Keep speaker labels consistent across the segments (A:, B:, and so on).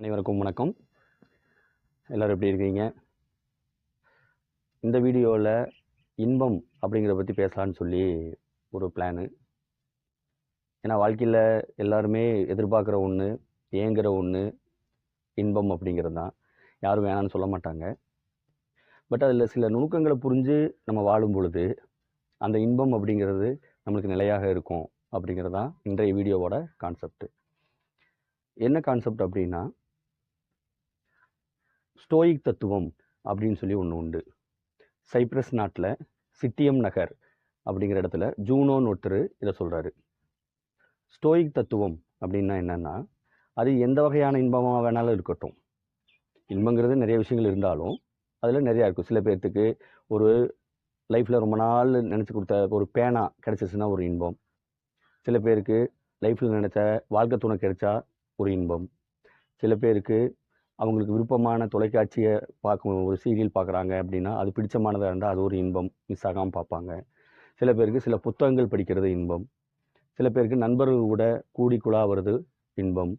A: அனைவருக்கும் வணக்கம். எல்லோரும் எப்படி இருக்கீங்க? இந்த வீடியோவில் இன்பம் அப்படிங்கிறத பற்றி பேசலான்னு சொல்லி ஒரு பிளானு ஏன்னா வாழ்க்கையில் எல்லாருமே எதிர்பார்க்குற ஒன்று ஏங்குற ஒன்று இன்பம் அப்படிங்கிறது தான். யாரும் வேணான்னு சொல்ல மாட்டாங்க. பட் அதில் சில நுணுக்கங்களை புரிஞ்சு நம்ம வாழும் பொழுது அந்த இன்பம் அப்படிங்கிறது நம்மளுக்கு நிலையாக இருக்கும் அப்படிங்கிறது தான் இன்றைய வீடியோவோட கான்செப்ட் என்ன கான்செப்ட் அப்படின்னா ஸ்டோயிக் தத்துவம் அப்படின்னு சொல்லி ஒன்று உண்டு. சைப்ரஸ் நாட்டில் சிட்டியம் நகர் அப்படிங்கிற இடத்துல ஜூனோன்னு ஒருத்தர் இதை சொல்கிறாரு ஸ்டோயிக் தத்துவம் அப்படின்னா என்னென்னா அது எந்த வகையான இன்பமாக வேணாலும் இருக்கட்டும். இன்பங்கிறது நிறைய விஷயங்கள் இருந்தாலும் அதில் நிறையா இருக்கும். சில பேர்த்துக்கு ஒரு லைஃப்பில் ரொம்ப நாள் நினச்சி கொடுத்த ஒரு பேனா கிடச்சிச்சுன்னா ஒரு இன்பம். சில பேருக்கு லைஃப்பில் நினச்ச வாழ்க்கை துணை கிடைச்சா ஒரு இன்பம். சில பேருக்கு அவங்களுக்கு விருப்பமான தொலைக்காட்சியை பார்க்கும் ஒரு சீரியல் பார்க்குறாங்க அப்படின்னா அது பிடிச்சமானதாக இருந்தால் அது ஒரு இன்பம். மிஸ் ஆகாமல் பார்ப்பாங்க. சில பேருக்கு சில புத்தகங்கள் படிக்கிறது இன்பம். சில பேருக்கு நண்பர்கள் கூட கூடி குழாவது இன்பம்.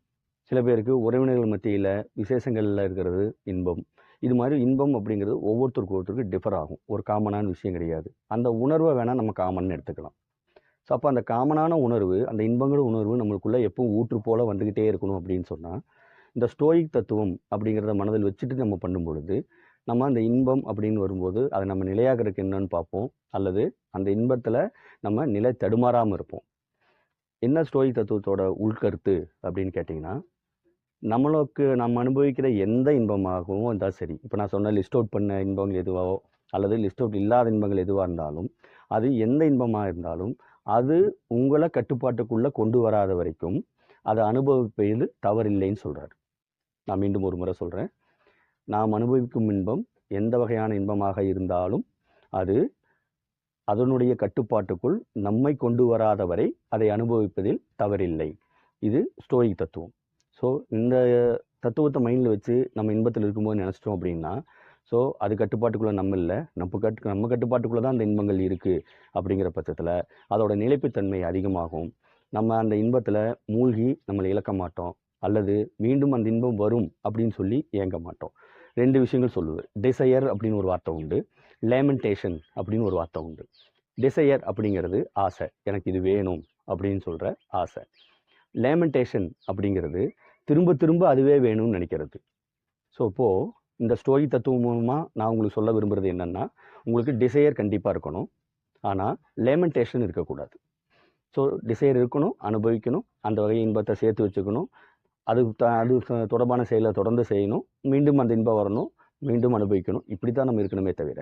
A: சில பேருக்கு உறவினர்கள் மத்தியில் விசேஷங்களில் இருக்கிறது இன்பம். இது மாதிரி இன்பம் அப்படிங்கிறது ஒவ்வொருத்தருக்கு ஒருத்தருக்கு டிஃபர் ஆகும். ஒரு காமனான விஷயம் கிடையாது. அந்த உணர்வை வேணால் நம்ம காமன் எடுத்துக்கலாம். ஸோ அப்போ அந்த காமனான உணர்வு அந்த இன்பங்கிற உணர்வு நம்மளுக்குள்ளே எப்பவும் ஊற்று போல் வந்துக்கிட்டே இருக்கணும் அப்படின்னு சொன்னால் இந்த ஸ்டோயிக் தத்துவம் அப்படிங்கிறத மனதில் வச்சுட்டு நம்ம பண்ணும் பொழுது நம்ம அந்த இன்பம் அப்படின்னு வரும்போது அதை நம்ம நிலையாகிறதுக்கு என்னன்னு பார்ப்போம். அல்லது அந்த இன்பத்தில் நம்ம நிலை தடுமாறாமல் இருப்போம். என்ன ஸ்டோயிக் தத்துவத்தோட உள்கருத்து அப்படின்னு கேட்டிங்கன்னா நம்மளுக்கு நம்ம அனுபவிக்கிற எந்த இன்பமாகவும் இருந்தால் சரி இப்போ நான் சொன்ன லிஸ்ட் அவுட் பண்ண இன்பங்கள் எதுவோ அல்லது லிஸ்ட் அவுட் இல்லாத இன்பங்கள் எதுவாக இருந்தாலும் அது எந்த இன்பமாக இருந்தாலும் அது உங்களை கட்டுப்பாட்டுக்குள்ளே கொண்டு வராத வரைக்கும் அதை அனுபவிப்பது தவறில்லைன்னு சொல்கிறார் நான் மீண்டும் ஒரு முறை சொல்கிறேன் நாம் அனுபவிக்கும் இன்பம் எந்த வகையான இன்பமாக இருந்தாலும் அது அதனுடைய கட்டுப்பாட்டுக்குள் நம்மை கொண்டு வராத வரை அதை அனுபவிப்பதில் தவறில்லை. இது ஸ்டோயிக் தத்துவம். ஸோ இந்த தத்துவத்தை மைண்டில் வச்சு நம்ம இன்பத்தில் இருக்கும்போது நினச்சிட்டோம் அப்படின்னா ஸோ அது கட்டுப்பாட்டுக்குள்ளே நம்ம இல்லை. நம்ம கட்டு நம்ம கட்டுப்பாட்டுக்குள்ளே தான் அந்த இன்பங்கள் இருக்குது அப்படிங்கிற பட்சத்தில் அதோட நிலைப்புத்தன்மை அதிகமாகும். நம்ம அந்த இன்பத்தில் மூழ்கி நம்மளை இழக்க மாட்டோம். அல்லது மீண்டும் அந்த இன்பம் வரும் அப்படின்னு சொல்லி ஏங்க மாட்டோம். ரெண்டு விஷயங்கள் சொல்லுவேன் டிசையர் அப்படின்னு ஒரு வார்த்தை உண்டு. லேமெண்டேஷன் அப்படின்னு ஒரு வார்த்தை உண்டு. டிசையர் அப்படிங்கிறது ஆசை. எனக்கு இது வேணும் அப்படின்னு சொல்கிற ஆசை. லேமெண்டேஷன் அப்படிங்கிறது திரும்ப திரும்ப அதுவே வேணும்னு நினைக்கிறது. ஸோ இப்போது இந்த ஸ்டோரி தத்துவம் மூலமாக நான் உங்களுக்கு சொல்ல விரும்புகிறது என்னென்னா உங்களுக்கு டிசையர் கண்டிப்பாக இருக்கணும். ஆனால் லேமெண்டேஷன் இருக்கக்கூடாது. ஸோ டிசையர் இருக்கணும் அனுபவிக்கணும் அந்த வகை இன்பத்தை சேர்த்து வச்சுக்கணும். அது த அது தொடர்பான செயலை தொடர்ந்து செய்யணும். மீண்டும் அந்த இன்பம் வரணும். மீண்டும் அனுபவிக்கணும். இப்படி தான் நம்ம இருக்கணுமே தவிர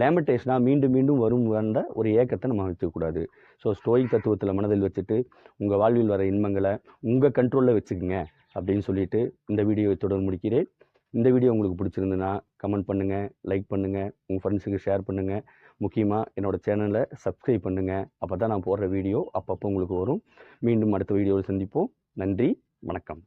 A: லேமிட்டேஷனாக மீண்டும் மீண்டும் வரும் வந்த ஒரு ஏக்கத்தை நம்ம வச்சுக்கூடாது ஸோ ஸ்டோயிக் தத்துவத்தில் மனதில் வச்சுட்டு உங்கள் வாழ்வில் வர இன்பங்களை உங்கள் கண்ட்ரோலில் வச்சுக்கோங்க அப்படின்னு சொல்லிட்டு இந்த வீடியோவை தொடர்ந்து முடிக்கிறேன். இந்த வீடியோ உங்களுக்கு பிடிச்சிருந்துன்னா கமெண்ட் பண்ணுங்கள் லைக் பண்ணுங்கள் உங்கள் ஃப்ரெண்ட்ஸுக்கு ஷேர் பண்ணுங்கள் முக்கியமாக என்னோடய சேனலை சப்ஸ்கிரைப் பண்ணுங்கள் அப்போ தான் நான் போடுற வீடியோ அப்பப்போ உங்களுக்கு வரும். மீண்டும் அடுத்த வீடியோவில் சந்திப்போம். நன்றி. வணக்கம்.